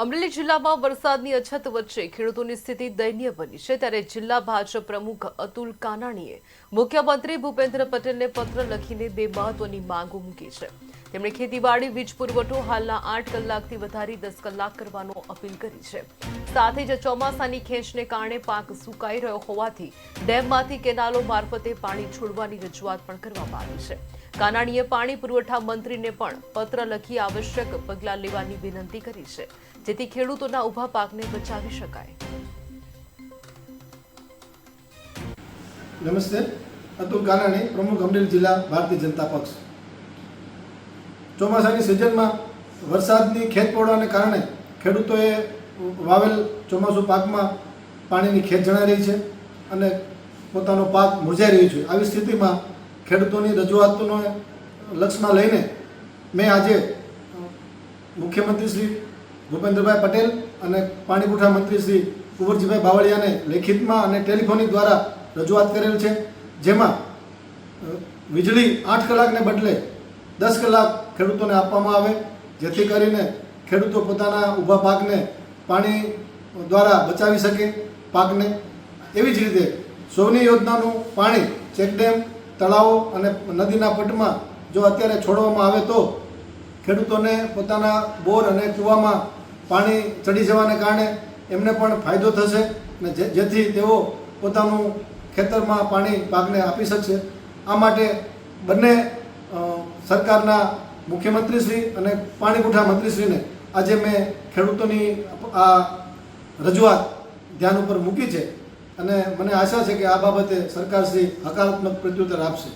અમરેલી જિલ્લામાં વરસાદની અછત વચ્ચે ખેડૂતોની સ્થિતિ દયનીય બની છે. ત્યારે જિલ્લા ભાજપ પ્રમુખ અતુલ કાનાણીએ મુખ્યમંત્રી ભૂપેન્દ્ર પટેલને પત્ર લખીને બે મહત્વની માંગો મૂકી છે. તેમણે ખેતીવાડી, વીજ પુરવઠો હાલના આઠ કલાકથી વધારી દસ કલાક કરવાનો અપીલ કરી છે. સાથે જ ચોમાસાની ખેંચને કારણે પાક સુકાઈ રહ્યો હોવાથી ડેમમાંથી કેનાલો મારફતે પાણી છોડવાની રજૂઆત પણ કરવામાં આવી છે. કાનાણીએ પાણી પુરવઠા મંત્રીને પણ પત્ર લખી આવશ્યક પગલાં લેવાની વિનંતી કરી છે. જેથી ખેડૂતોના ઊભા પાકને બચાવી શકાય. નમસ્તે. અતુલ કાનાણી, પ્રમુખ અમરેલી જિલ્લા ભારતીય જનતા પક્ષ. ચોમાસાની સિઝનમાં વરસાદની ખેત પડવાને કારણે ખેડૂતોએ વાવેલ ચોમાસું પાકમાં પાણીની ખેત જણાઈ રહી છે અને પોતાનો પાક મુરઝાઈ રહ્યો છે. આવી સ્થિતિમાં ખેડૂતોની રજૂઆતોને લક્ષમાં લઈને મેં આજે મુખ્યમંત્રી શ્રી ભૂપેન્દ્રભાઈ પટેલ અને પાણી પુરવઠા મંત્રી શ્રી કુંવરજીભાઈ બાવળિયાને લેખિતમાં અને ટેલિફોનિક દ્વારા રજૂઆત કરેલ છે, જેમાં વીજળી આઠ કલાકને બદલે દસ કલાક ખેડૂતોને આપવામાં આવે, જેથી કરીને ખેડૂતો પોતાના ઊભા પાકને પાણી દ્વારા બચાવી શકે પાકને. એવી જ રીતે સોની યોજનાનું પાણી ચેકડેમ તળાવો અને નદીના પટમાં જો અત્યારે છોડવામાં આવે તો ખેડૂતોને પોતાના બોર અને કૂવામાં પાણી ચડી જવાને કારણે એમને પણ ફાયદો થશે અને જેથી તેઓ પોતાનું ખેતરમાં પાણી પાકને આપી શકશે. આ માટે બંને સરકારના મુખ્યમંત્રીશ્રી અને પાણી પુરવઠા મંત્રીશ્રીને આજે મેં ખેડૂતોની આ રજૂઆત ધ્યાન ઉપર મૂકી છે. અને મને આશા છે કે આ બાબતે સરકારશ્રી હકારાત્મક પ્રત્યુત્તર આપશે.